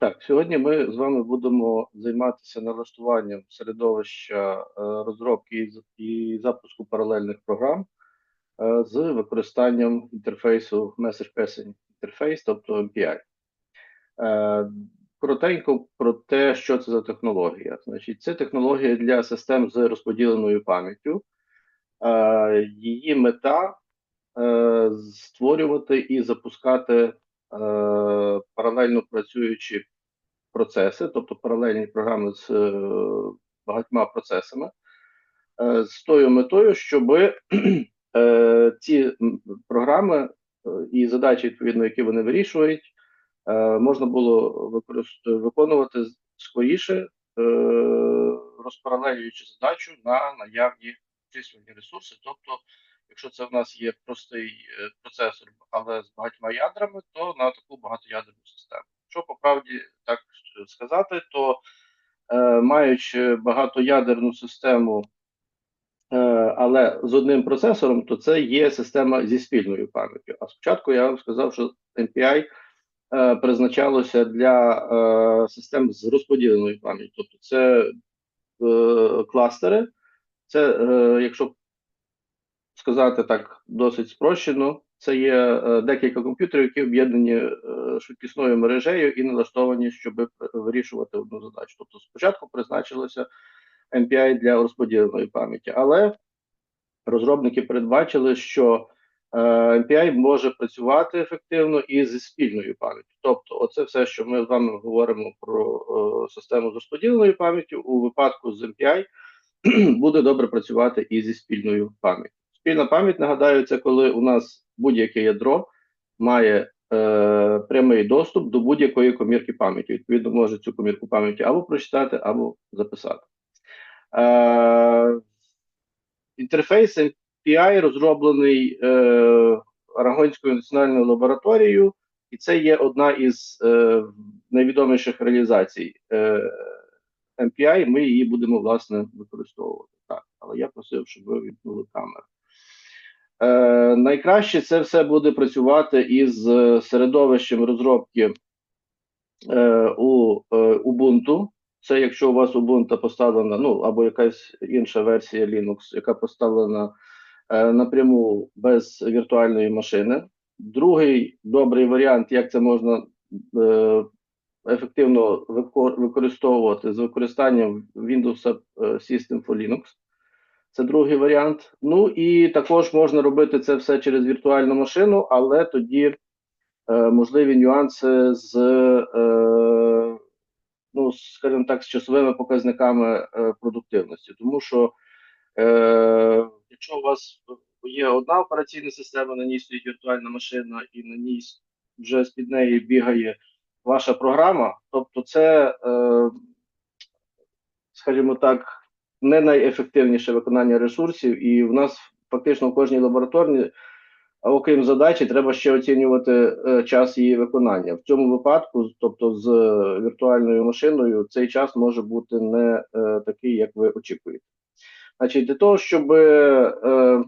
Так, сьогодні ми з вами будемо займатися налаштуванням середовища е, розробки і запуску паралельних програм е, з використанням інтерфейсу Message Passing Interface, тобто MPI. Е, Коротенько про те, що це за технологія. Значить, це технологія для систем з розподіленою пам'яттю. Її мета створювати і запускати паралельно працюючі процеси, тобто паралельні програми з е, багатьма процесами, е, з тою метою, щоб е, ці програми і задачі, відповідно, які вони вирішують, можна було виконувати скоріше, розпаралелюючи задачу на наявні численні ресурси. Тобто, якщо це в нас є простий процесор, але з багатьма ядрами, то на таку багатоядерну систему. Що по правді так сказати, то е, маючи багатоядерну систему, е, але з одним процесором, то це є система зі спільною пам'яттю. А спочатку я вам сказав, що MPI е, призначалося для е, систем з розподіленою пам'яттю. Тобто це е, кластери, це, е, якщо сказати так досить спрощено, це є е, декілька комп'ютерів, які об'єднані е, швидкісною мережею і налаштовані, щоб вирішувати одну задачу. Тобто спочатку призначилося MPI для розподіленої пам'яті, але розробники передбачили, що е, MPI може працювати ефективно і зі спільною пам'яттю. Тобто, оце все, що ми з вами говоримо про систему з розподіленою пам'яттю, у випадку з MPI буде добре працювати і зі спільною пам'яттю. Спільна пам'ять, нагадаю, це коли у нас будь-яке ядро має е, прямий доступ до будь-якої комірки пам'яті. Відповідно, може цю комірку пам'яті або прочитати, або записати. Е, інтерфейс MPI розроблений е, Арагонською національною лабораторією, і це є одна із е, найвідоміших реалізацій е, MPI. Ми її будемо власне використовувати. Так, але я просив, щоб ви вімкнули камеру. Е, найкраще це все буде працювати із е, середовищем розробки е, у е, Ubuntu. Це якщо у вас Ubuntu поставлена, ну або якась інша версія Linux, яка поставлена е, напряму без віртуальної машини. Другий добрий варіант, як це можна е, ефективно використовувати з використанням Windows е, System for Linux. Це другий варіант. Ну і також можна робити це все через віртуальну машину, але тоді е, можливі нюанси з, е, ну, скажімо так, з часовими показниками е, продуктивності. Тому що е, якщо у вас є одна операційна система, на ній стоїть віртуальна машина, і на ній вже з-під неї бігає ваша програма, тобто це, е, скажімо так, не найефективніше виконання ресурсів, і в нас фактично в кожній лабораторні, окрім задачі, треба ще оцінювати е, час її виконання. В цьому випадку, тобто з е, віртуальною машиною, цей час може бути не е, такий, як ви очікуєте. Значить, для того, щоб е,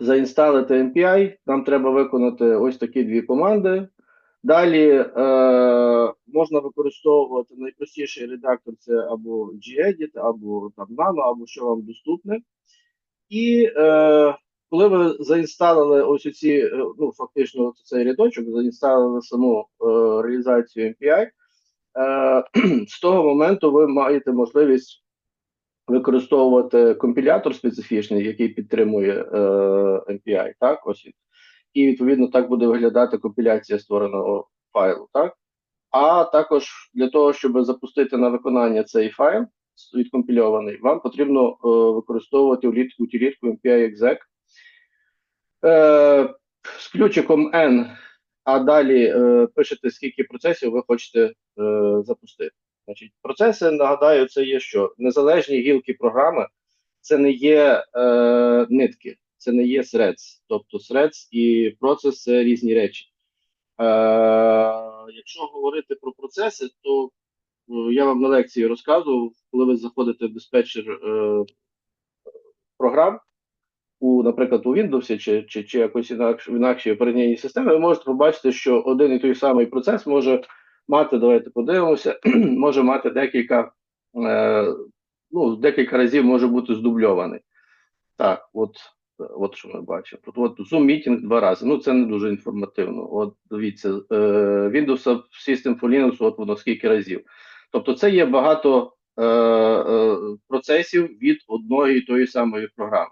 заінсталити MPI, нам треба виконати ось такі дві команди. Далі е, можна використовувати найпростіший редактор це або Gedit, або там Nano, або що вам доступне. І е, коли ви заінсталили ось ці, е, ну фактично цей рядочок, заінсталили саму е, реалізацію MPI, е, з того моменту ви маєте можливість використовувати компілятор специфічний, який підтримує е, MPI, так, ось. І відповідно так буде виглядати компіляція створеного файлу, так? А також для того, щоб запустити на виконання цей файл відкомпільований, вам потрібно е, використовувати утилітку MPI-exec е, з ключиком N, а далі е, пишете, скільки процесів ви хочете е, запустити. Значить, процеси, нагадаю, це є що? Незалежні гілки програми, це не є е, нитки, це не є threads. Тобто threads і процес це різні речі. Е, якщо говорити про процеси, то е, я вам на лекції розказував, коли ви заходите в диспетчер е, програм, у, наприклад, у Windows чи, чи, чи якось інакш, в інакшій операційній системі, ви можете побачити, що один і той самий процес може мати, давайте подивимося, може мати декілька, е, ну, декілька разів може бути здубльований. Так, от, от що ми бачимо. Тут от Zoom Meeting два рази. Ну, це не дуже інформативно. От дивіться, е, Windows System for Linux, от воно скільки разів. Тобто, це є багато е, е, процесів від одної і тої самої програми.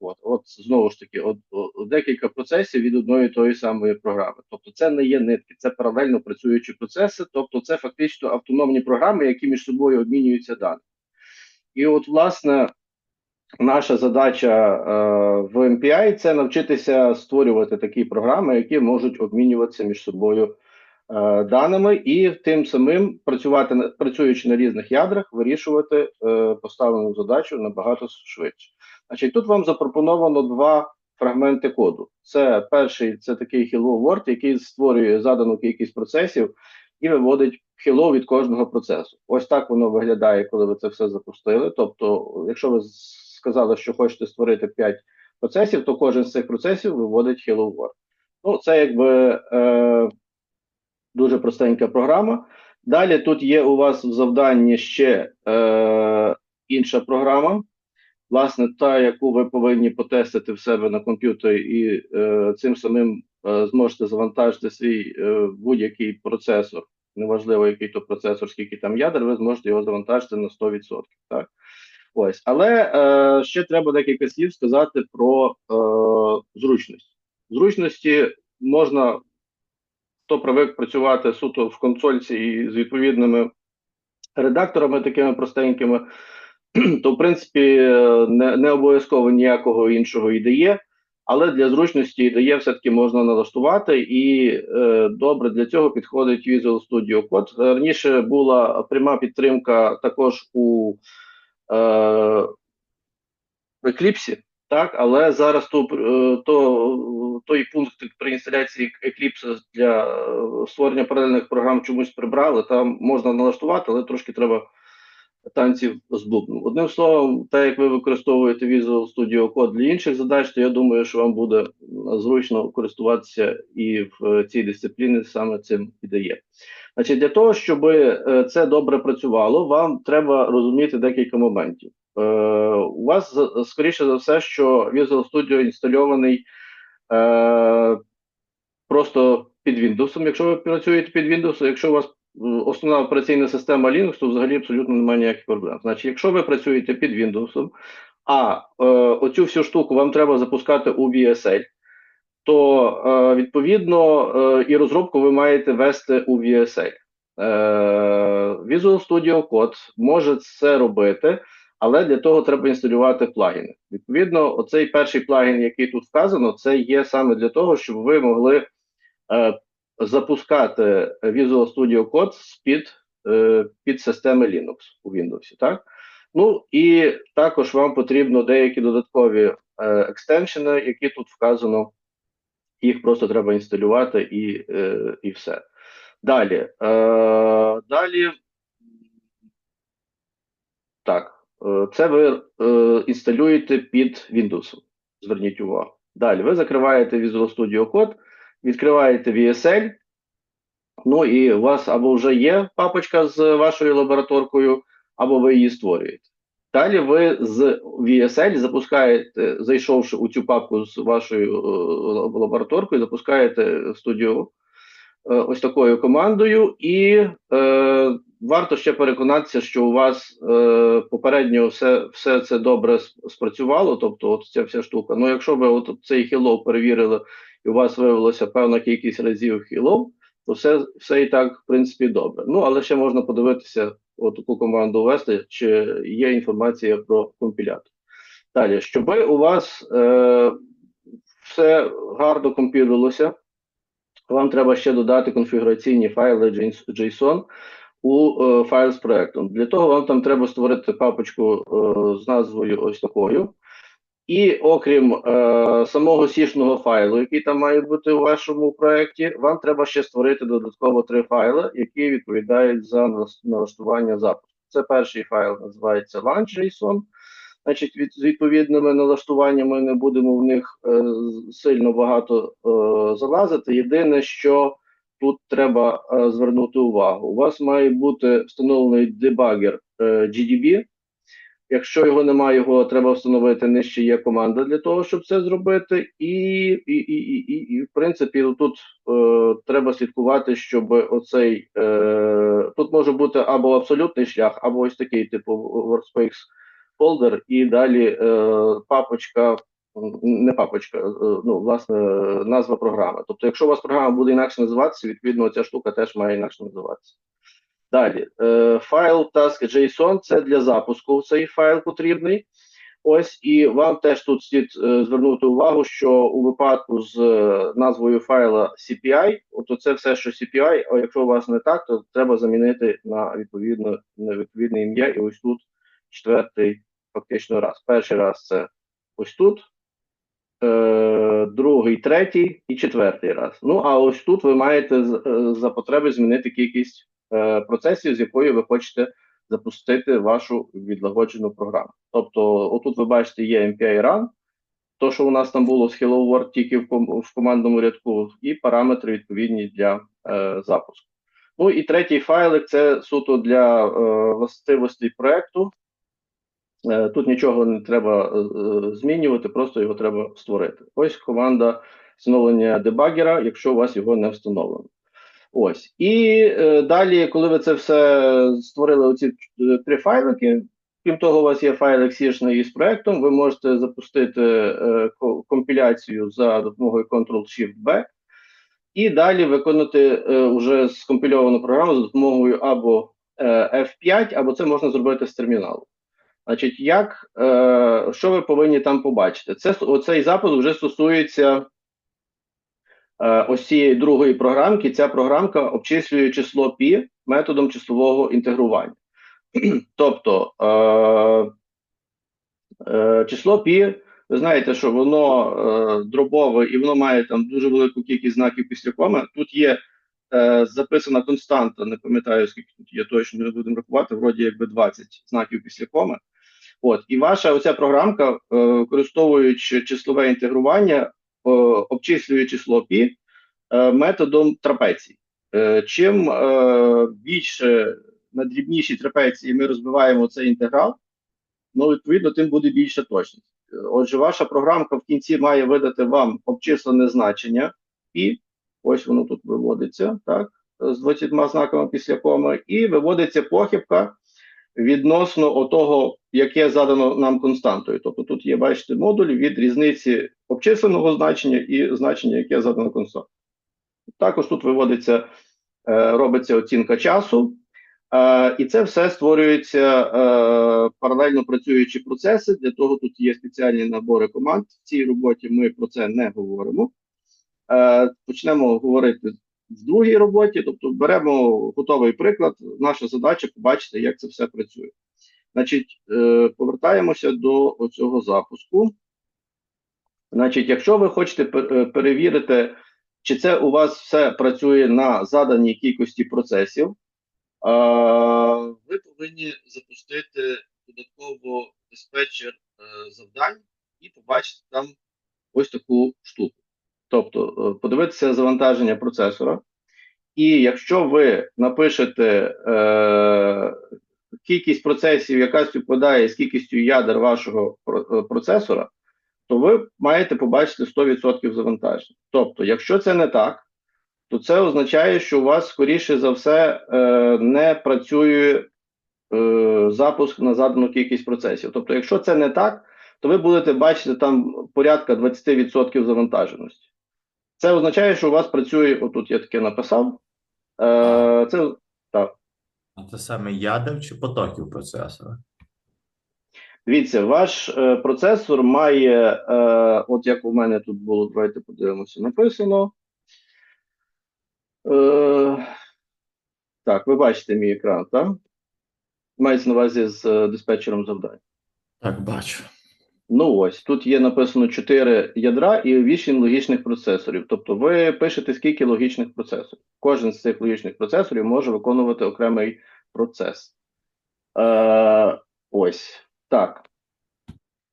От, от знову ж таки, от, от, декілька процесів від одної і тої самої програми. Тобто, це не є нитки, це паралельно працюючі процеси, тобто це фактично автономні програми, які між собою обмінюються даними. І от, власне, наша задача е, в MPI це навчитися створювати такі програми, які можуть обмінюватися між собою е, даними, і тим самим працювати працюючи на різних ядрах, вирішувати е, поставлену задачу набагато швидше. Значить, тут вам запропоновано два фрагменти коду. Це перший це такий hello word, який створює задану кількість процесів і виводить hello від кожного процесу. Ось так воно виглядає, коли ви це все запустили. Тобто, якщо ви сказали, що хочете створити 5 процесів, то кожен з цих процесів виводить hello world. Ну, це якби е, дуже простенька програма. Далі тут є у вас в завданні ще е, інша програма. Власне, та, яку ви повинні потестити в себе на комп'ютері, і е, цим самим е, зможете завантажити свій е, будь-який процесор, неважливо, який то процесор, скільки там ядер, ви зможете його завантажити на 100%. Так? Ось, але е, ще треба декілька слів сказати про е, зручність. Зручності можна, хто привик працювати суто в консольці і з відповідними редакторами, такими простенькими, то в принципі не, не обов'язково ніякого іншого IDE, але для зручності IDE все-таки можна налаштувати, і е, добре для цього підходить Visual Studio Code. Раніше була пряма підтримка також у е, Eclipse, так, але зараз то, е, то, той пункт при інсталяції Eclipse для е, створення паралельних програм чомусь прибрали. Там можна налаштувати, але трошки треба танців з бубном. Одним словом, так як ви використовуєте Visual Studio Code для інших задач, то я думаю, що вам буде зручно користуватися і в цій дисципліні саме цим і дає. Значить, для того, щоб е, це добре працювало, вам треба розуміти декілька моментів. Е, у вас скоріше за все, що Visual Studio інстальований е, просто під Windows. Якщо ви працюєте під Windows, якщо у вас основна операційна система Linux, то взагалі абсолютно немає ніяких проблем. Значить, якщо ви працюєте під Windows, а е, оцю всю штуку вам треба запускати у VSL, то е, відповідно е, і розробку ви маєте вести у VSL. Е, Visual Studio Code може це робити, але для того треба інсталювати плагіни. Відповідно, оцей перший плагін, який тут вказано, це є саме для того, щоб ви могли е, запускати Visual Studio Code з-під е, під системи Linux у Windows. так? Ну і також вам потрібно деякі додаткові е, екстеншени, які тут вказано, їх просто треба інсталювати і е, і все. Далі. Далі. Так, це ви інсталюєте під Windows. Зверніть увагу. Далі ви закриваєте Visual Studio Code, відкриваєте VSL. Ну і у вас або вже є папочка з вашою лабораторкою, або ви її створюєте. Далі ви з VSL запускаєте, зайшовши у цю папку з вашою е, лабораторкою, запускаєте студію е, ось такою командою, і е, варто ще переконатися, що у вас е, попередньо все все це добре спрацювало. Тобто, от ця вся штука. Ну, якщо ви от цей hello перевірили, і у вас виявилося певна кількість разів hello, то все все і так, в принципі, добре. Ну, але ще можна подивитися таку команду ввести, чи є інформація про компілятор. Далі, щоб у вас е, все гарно компілювалося, вам треба ще додати конфігураційні файли JSON у е, файл з проектом. Для того вам там треба створити папочку е, з назвою ось такою. І окрім е, самого сішного файлу, який там має бути у вашому проєкті, вам треба ще створити додатково три файли, які відповідають за налаштування запуску. Це перший файл називається launch.json. Значить, з відповідними налаштуваннями не будемо в них е, сильно багато е, залазити. Єдине, що тут треба е, звернути увагу. У вас має бути встановлений дебагер е, GDB. Якщо його немає, його треба встановити. Нижче є команда для того, щоб це зробити. І, і, і, і, і, і в принципі, тут е, треба слідкувати, щоб оцей е, тут може бути або абсолютний шлях, або ось такий, типу Workspace folder, і далі е, папочка, не папочка, е, ну, власне, назва програми. Тобто, якщо у вас програма буде інакше називатися, відповідно, ця штука теж має інакше називатися. Далі, е, файл task.json це для запуску цей файл потрібний. Ось і вам теж тут слід е, звернути увагу, що у випадку з е, назвою файла CPI, от це все, що CPI, а якщо у вас не так, то треба замінити на відповідно на відповідне ім'я. І ось тут четвертий фактично раз. Перший раз це ось тут, е, другий, третій і четвертий раз. Ну а ось тут ви маєте за потреби змінити кількість е, процесів, з якої ви хочете запустити вашу відлагоджену програму. Тобто, отут ви бачите, є MPI Run, то, що у нас там було з Hello World тільки в, в командному рядку, і параметри відповідні для е, запуску. Ну і третій файлик це суто для е, властивостей проекту. Е, Тут нічого не треба е, е, змінювати, просто його треба створити. Ось команда встановлення дебагера, якщо у вас його не встановлено. Ось. І е, далі, коли ви це все створили, оці е, три файлики, крім того, у вас є файл Exertion із проектом, ви можете запустити е, компіляцію за допомогою Ctrl-Shift-B, і далі виконати е, уже скомпільовану програму за допомогою або е, F5, або це можна зробити з терміналу. Значить, як, е, що ви повинні там побачити? Це оцей запис вже стосується ось цієї другої програмки. Ця програмка обчислює число π методом числового інтегрування. тобто е, е, число π, ви знаєте, що воно е, дробове і воно має там дуже велику кількість знаків після коми. Тут є е, записана константа, не пам'ятаю, скільки тут є точно, не будемо рахувати, вроді якби 20 знаків після коми. От, і ваша оця програмка, е, використовуючи числове інтегрування, е, обчислює число π е, методом трапецій. Е, чим е, більше на дрібніші трапеції ми розбиваємо цей інтеграл, ну, відповідно, тим буде більша точність. Е, Отже, ваша програмка в кінці має видати вам обчислене значення π, ось воно тут виводиться, так, з 20 знаками після коми, і виводиться похибка відносно отого, яке задано нам константою. Тобто тут є, бачите, модуль від різниці обчисленого значення і значення, яке задано константою. Також тут виводиться, е, робиться оцінка часу, е, і це все створюється е, паралельно працюючі процеси. Для того тут є спеціальні набори команд. В цій роботі ми про це не говоримо. Почнемо говорити в другій роботі, тобто беремо готовий приклад. Наша задача побачити, як це все працює. Значить, е, повертаємося до цього запуску. Значить, якщо ви хочете е, перевірити, чи це у вас все працює на заданій кількості процесів, ви повинні запустити додатково диспетчер е, завдань і побачити там ось таку штуку. Тобто, подивитися завантаження процесора. І якщо ви напишете кількість процесів, яка співпадає з кількістю ядер вашого е, процесора, то ви маєте побачити 100% завантаження. Тобто, якщо це не так, то це означає, що у вас, скоріше за все, е, не працює е, запуск на задану кількість процесів. Тобто, якщо це не так, то ви будете бачити там порядка 20% завантаженості. Це означає, що у вас працює, отут я таке написав. Це так. А це саме ядер чи потоків процесора? Дивіться, ваш е, процесор має, е, от як у мене тут було, давайте подивимося, написано. Е, так, ви бачите мій екран, так? Мається на увазі з е, диспетчером завдань. Так, бачу. Ну ось, тут є написано 4 ядра і 8 логічних процесорів. Тобто ви пишете скільки логічних процесорів. Кожен з цих логічних процесорів може виконувати окремий процес. Е, ось. Так.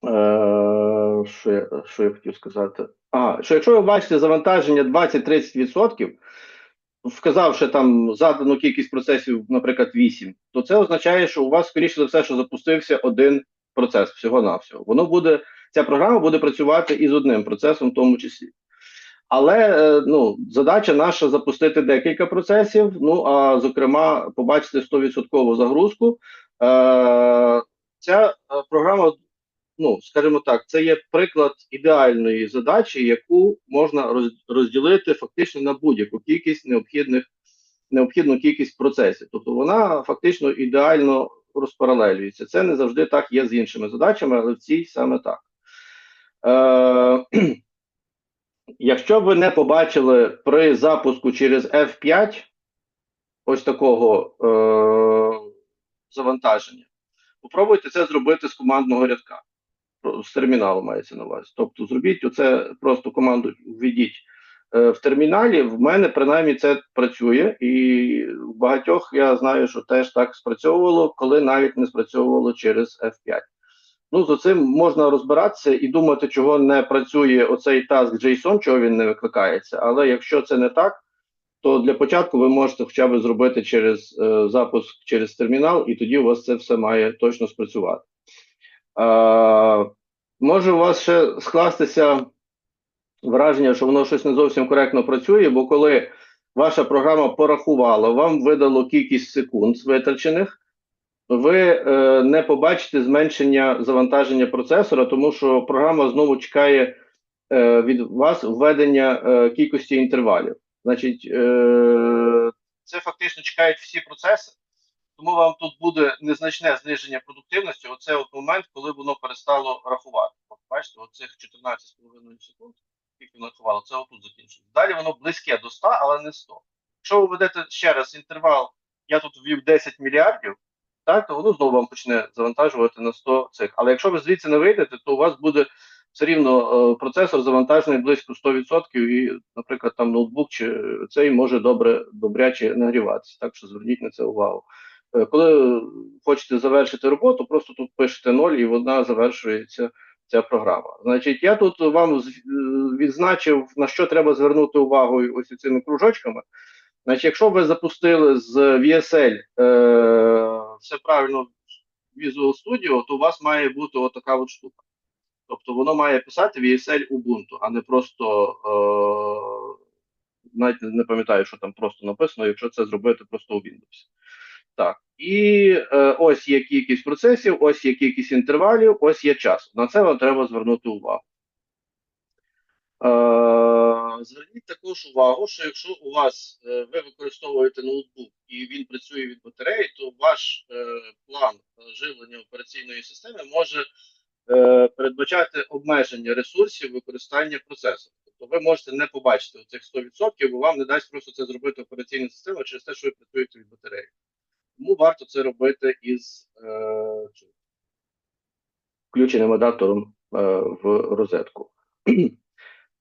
Е, що, що я хотів сказати? А, що якщо ви бачите завантаження 20-30%, вказавши там задану кількість процесів, наприклад, 8, то це означає, що у вас, скоріше за все, що запустився один процес всього-навсього. Воно буде, ця програма буде працювати і з одним процесом, в тому числі. Але е, ну, задача наша запустити декілька процесів. Ну а зокрема, побачити 100% загрузку. Е, Ця е, програма, ну скажімо так, це є приклад ідеальної задачі, яку можна розділити фактично на будь-яку кількість необхідних необхідну кількість процесів. Тобто вона фактично ідеально розпаралелюється. Це не завжди так є з іншими задачами, але в цій саме так. Е, Якщо ви не побачили при запуску через F5 ось такого е, завантаження, попробуйте це зробити з командного рядка. З терміналу мається на увазі. Тобто зробіть оце просто команду введіть в терміналі. В мене принаймні це працює, і в багатьох я знаю, що теж так спрацьовувало, коли навіть не спрацьовувало через F5. Ну, з цим можна розбиратися і думати, чого не працює оцей task JSON, чого він не викликається. Але якщо це не так, то для початку ви можете хоча б зробити через е, запуск через термінал, і тоді у вас це все має точно спрацювати. Е, може у вас ще скластися враження, що воно щось не зовсім коректно працює, бо коли ваша програма порахувала, вам видало кількість секунд витрачених ви е, не побачите зменшення завантаження процесора, тому що програма знову чекає е, від вас введення е, кількості інтервалів. Значить, е, це фактично чекають всі процеси, тому вам тут буде незначне зниження продуктивності. Оце от момент, коли воно перестало рахувати. Бачите, оцих 14,5 секунд, скільки рахувало, це отут закінчується. Далі воно близьке до 100, але не 100. Якщо ви ведете ще раз інтервал, я тут ввів 10 мільярдів так, то воно знову вам почне завантажувати на 100 цих. Але якщо ви звідси не вийдете, то у вас буде все рівно е, процесор завантажений близько 100%, і, наприклад, там ноутбук чи цей може добре добряче нагріватися. Так що зверніть на це увагу. Е, коли хочете завершити роботу, просто тут пишете 0 і вона завершується. Ця програма. Значить, я тут вам е, відзначив, на що треба звернути увагу ось цими кружочками. Значить, якщо ви запустили з VSL е, все правильно в Visual Studio, то у вас має бути отака от штука. Тобто воно має писати VSL Ubuntu, а не просто е, навіть не пам'ятаю, що там просто написано, якщо це зробити просто у Windows. Так. І е, ось є кількість процесів, ось є кількість інтервалів, ось є час. На це вам треба звернути увагу. Е, Зверніть також увагу, що якщо у вас е, ви використовуєте ноутбук і він працює від батареї, то ваш е, план е, живлення операційної системи може е, передбачати обмеження ресурсів використання процесора. Тобто ви можете не побачити цих 100%, бо вам не дасть просто це зробити операційна система через те, що ви працюєте від батареї. Тому варто це робити із е, включеним адаптером е, в розетку.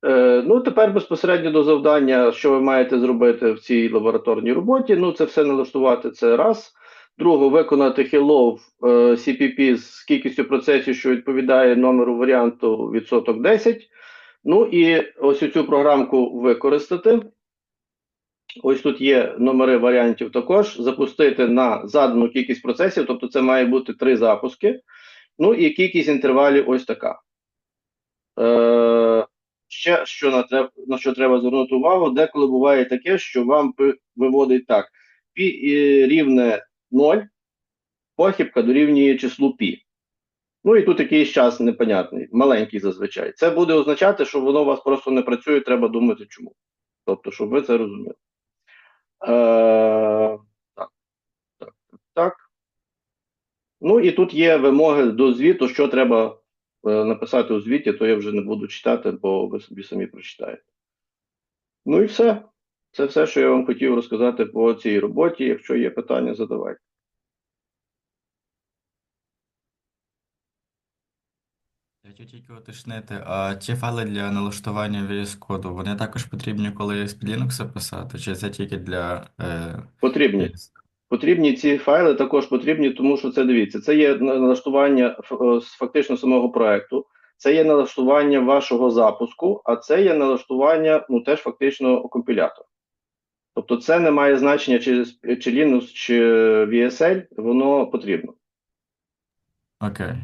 Е, Ну, тепер безпосередньо до завдання, що ви маєте зробити в цій лабораторній роботі. Ну, це все налаштувати це раз. Друге, виконати hello е, CPP з кількістю процесів, що відповідає номеру варіанту відсоток 10. Ну і ось цю програмку використати. Ось тут є номери варіантів також. Запустити на задану кількість процесів, тобто це має бути три запуски. Ну і кількість інтервалів ось така. Е, ще що на, треб, на що треба звернути увагу, деколи буває таке, що вам виводить так: π і рівне 0, похибка дорівнює числу π. Ну і тут якийсь час непонятний, маленький зазвичай. Це буде означати, що воно у вас просто не працює, треба думати чому. Тобто, щоб ви це розуміли. Е, так, так, так. Ну і тут є вимоги до звіту, що треба е, написати у звіті, то я вже не буду читати, бо ви собі самі прочитаєте. Ну і все. Це все, що я вам хотів розказати по цій роботі. Якщо є питання, задавайте. Я тільки уточнити, а ті файли для налаштування VS коду, вони також потрібні, коли з Linux писати, чи це тільки для е, Потрібні. Потрібні ці файли також потрібні, тому що це дивіться, це є налаштування е, фактично самого проекту, це є налаштування вашого запуску, а це є налаштування ну теж фактично компілятора. Тобто це не має значення, чи, чи Linux, чи VSL, воно потрібно. Окей.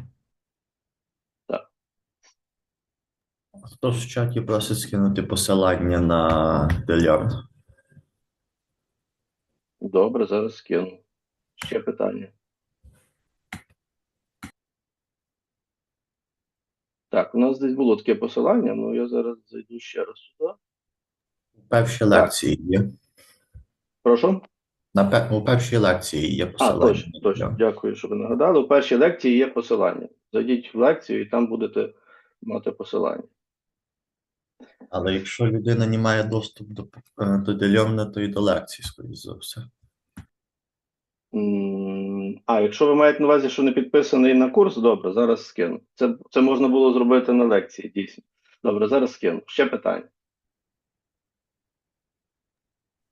Хтось в чаті просить скинути посилання на Delion. Добре, зараз скину. Ще питання. Так, у нас десь було таке посилання, але я зараз зайду ще раз сюди. У першій лекції є. Прошу. На пер... У першій лекції є А, посилання. точно, точно. Delion. Дякую, що ви нагадали. У першій лекції є посилання. Зайдіть в лекцію і там будете мати посилання. Але якщо людина не має доступу до, е, до Delion, то і до лекції, скоріш за все. А, якщо ви маєте на увазі, що не підписаний на курс, добре, зараз скину. Це, це можна було зробити на лекції, дійсно. Добре, зараз скину. Ще питання.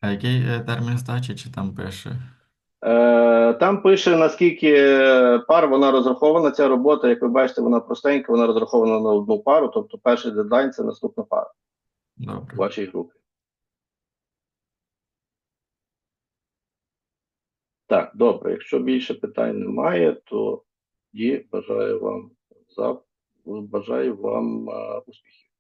А який е, термін здачі чи там пише? Е, там пише, наскільки пар вона розрахована. Ця робота, як ви бачите, вона простенька, вона розрахована на одну пару, тобто перший дедлайн це наступна пара в Добре. вашій групі. Так, добре. Якщо більше питань немає, то тоді бажаю вам бажаю вам е, успіхів.